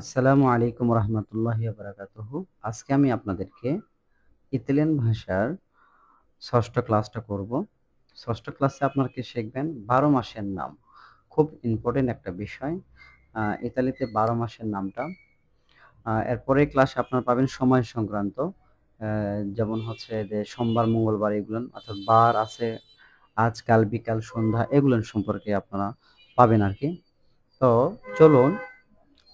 আসসালামু আলাইকুম রহমতুল্লাহি বারাকাতুহু। আজকে আমি আপনাদেরকে ইতালিয়ান ভাষার ষষ্ঠ ক্লাসটা করব। ষষ্ঠ ক্লাসে আপনারা কি শিখবেন বারো মাসের নাম। খুব ইম্পর্টেন্ট একটা বিষয়। ইতালিতে বারো মাসের নামটা। এরপরে ক্লাসে আপনারা পাবেন সময় সংক্রান্ত। যেমন হচ্ছে যে সোমবার, মঙ্গলবার এগুলো, অর্থাৎ বার আছে, আজকাল, বিকাল, সন্ধ্যা এগুলো সম্পর্কে আপনারা পাবেন আর কি তো চলুন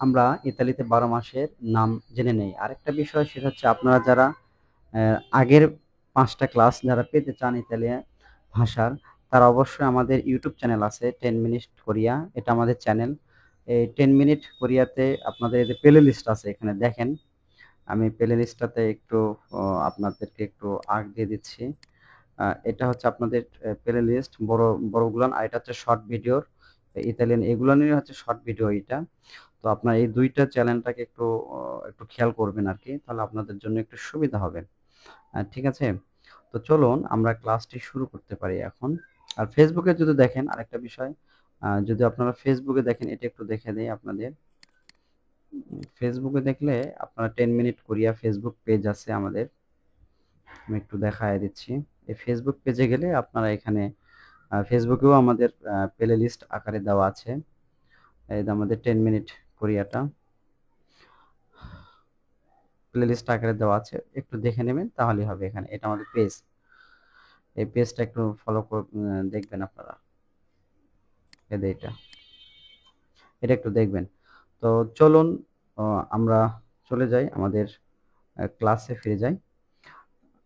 আমরা ইতালিতে বারো মাসের নাম জেনে নেই। আরেকটা বিষয় সেটা হচ্ছে আপনারা যারা আগের পাঁচটা ক্লাস যারা পেতে চান ইতালিয়ান ভাষার, তারা অবশ্যই আমাদের ইউটিউব চ্যানেল আছে, টেন মিনিট কোরিয়া, এটা আমাদের চ্যানেল। এই টেন মিনিট কোরিয়াতে আপনাদের যে প্লে লিস্ট আছে এখানে দেখেন। আমি প্লে লিস্টটাতে একটু আপনাদেরকে একটু আগ দিয়ে দিচ্ছি। এটা হচ্ছে আপনাদের প্লে লিস্ট বড়, বড়গুলান, আর এটা হচ্ছে শর্ট ভিডিওর ইতালিয়ান, এগুলো নিয়ে হচ্ছে শর্ট ভিডিও এটা। তো আপনার এই দুইটা চ্যানেলটাকে একটু একটু খেয়াল করবেন আর কি তাহলে আপনাদের জন্য একটু সুবিধা হবে। ঠিক আছে? তো চলুন আমরা ক্লাসটি শুরু করতে পারি এখন। আর ফেসবুকে যদি দেখেন আরেকটা বিষয় যদি আপনারা ফেসবুকে দেখেন, এটা একটু দেখে দেই আপনাদের। ফেসবুকে দেখলে আপনারা ten minute Korea Facebook page আছে আমাদের। আমি একটু দেখায় দিচ্ছি। এই ফেসবুক পেজে গেলে আপনারা এখানে ফেসবুকেও আমাদের প্লে লিস্ট আকারে দেওয়া আছে। এই আমাদের টেন মিনিট কোরিয়াটা। প্লে লিস্ট আকারে দেওয়া আছে, একটু দেখে নেবেন, তাহলেই হবে এখানে। এটা আমাদের পেজ এই পেজটা একটু ফলো দেখবেন আপনারা। যে এটা। এটা একটু দেখবেন। তো চলুন আমরা চলে যাই, আমাদের ক্লাসে ফিরে যাই।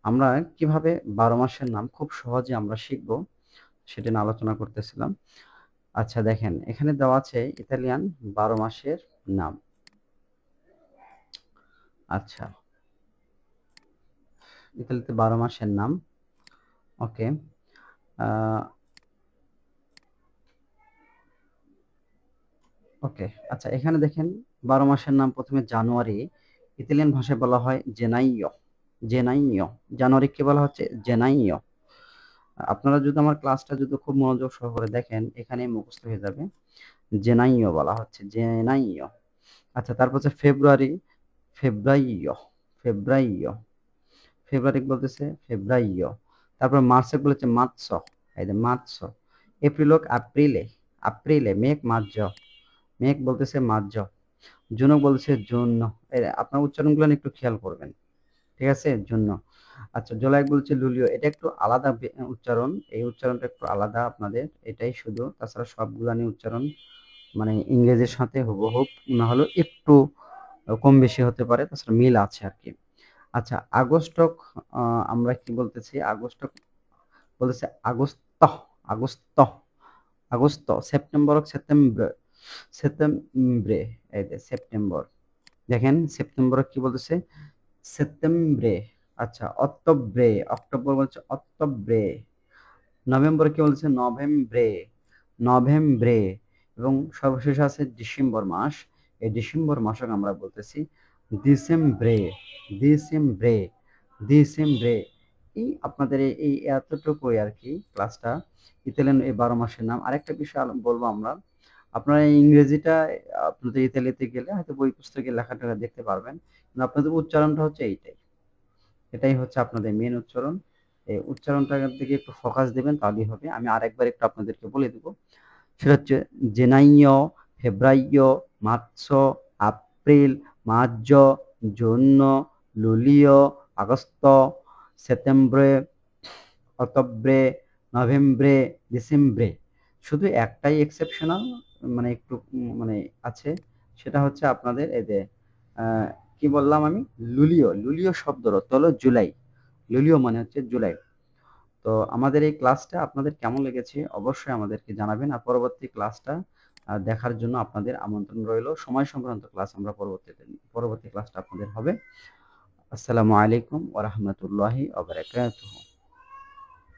আমরা কীভাবে বারো মাসের নাম খুব সহজে আমরা শিখব, সেটা নিয়ে আলোচনা করতেছিলাম। আচ্ছা দেখেন, এখানে দেওয়া আছে ইতালিয়ান বারো মাসের নাম। আচ্ছা। ইতালিতে বারো মাসের নাম। ওকে। ওকে আচ্ছা এখানে দেখেন, বারো মাসের নাম প্রথমে জানুয়ারি। ইতালিয়ান ভাষায় বলা হয় জেনাইয় জেনাইয় জানুয়ারিকে বলা হচ্ছে? জেনাইয় আপনারা যদি আমার ক্লাসটা যদি খুব মনোযোগ সহকারে দেখেন এখানে মুখস্থ হয়ে যাবে। জেনাইয় বলা হচ্ছে, জেনাইয়। আচ্ছা তারপর হচ্ছে ফেব্রুয়ারি ফেব্রাইয় ফেব্রাইয় ফেব্রুয়ারি বলতেছে ফেব্রাইয় তারপর মার্চে বলেছে মার্চ। এই যে এপ্রিল এপ্রিলে এপ্রিলে মেঘ মার্চ মেঘ বলতেছে মার্চ জুনক বলতেছে জুন। আপনার উচ্চারণগুলো একটু খেয়াল করবেন। ঠিক আছে? জন্য আচ্ছা জুলাই বলছে লুলিও, এটা একটু আলাদা উচ্চারণ, এই উচ্চারণটা একটু আলাদা আপনাদের, এটাই শুধু, তাছাড়া সবগুলা নিয়ে উচ্চারণ মানে ইংরেজির সাথে হুবহুব না হলেও একটু কম বেশি হতে পারে, তাছাড়া মিল আছে আর কি। আচ্ছা আগস্টক আমরা কি বলতেছি, আগস্টক বলতেছে আগস্ত আগস্ত আগস্ত, সেপ্টেম্বর সেপ্টেম্বর, সেপ্টেম্বরে, এই যে সেপ্টেম্বর, দেখেন, সেপ্টেম্বর কি বলতেছে? সেপ্টেম্বরে আচ্ছা অক্টোবরে, অক্টোবর বলছে অক্টোবরে, নভেম্বর কি বলছে? নভেম্বরে নভেম্বরে এবং সর্বশেষ আছে ডিসেম্বর মাস। এই ডিসেম্বর মাসকে আমরা বলতেছি ডিসেম্বরে ডিসেম্বরে ডিসেম্বরে। এই আপনাদের এই- এতটুকুই আর কি ক্লাসটা। ইতালিয়ান এই বারো মাসের নাম। আরেকটা বিষয় বলব আমরা। আপনারা ইংরেজিটা, আপনাদের ইতালিতে গেলে হয়তো বই পুস্তকে লেখাটা দেখতে পারবেন। কিন্তু আপনাদের উচ্চারণটা হচ্ছে এইটাই। এটাই হচ্ছে আপনাদের মেন উচ্চারণ। এই উচ্চারণটার দিকে একটু ফোকাস দিবেন, তাহলেই হবে। আমি আরেকবার একটু আপনাদেরকে বলে দেব। সেটা হচ্ছে, January February March April March June July August সেপ্টেম্বরে, অক্টোবরে, নভেম্বরে, ডিসেম্বরে। শুধু একটাই এক্সেপশনাল মানে একটু মানে আছে। সেটা হচ্ছে আপনাদের এই যে কি বললাম আমি? লুলিও লুলিও শব্দর অর্থ হলো জুলাই। লুলিও মানে হচ্ছে জুলাই। তো আমাদের এই ক্লাসটা আপনাদের কেমন লেগেছে অবশ্যই আমাদেরকে জানাবেন আর পরবর্তী ক্লাসটা দেখার জন্য আপনাদের আমন্ত্রণ রইল। সময় সংক্রান্ত ক্লাস আমরা পরবর্তীতে, পরবর্তী ক্লাসটা আপনাদের হবে। আসসালামু আলাইকুম ওরহমতুল্লাহি ওবরাকাতুহু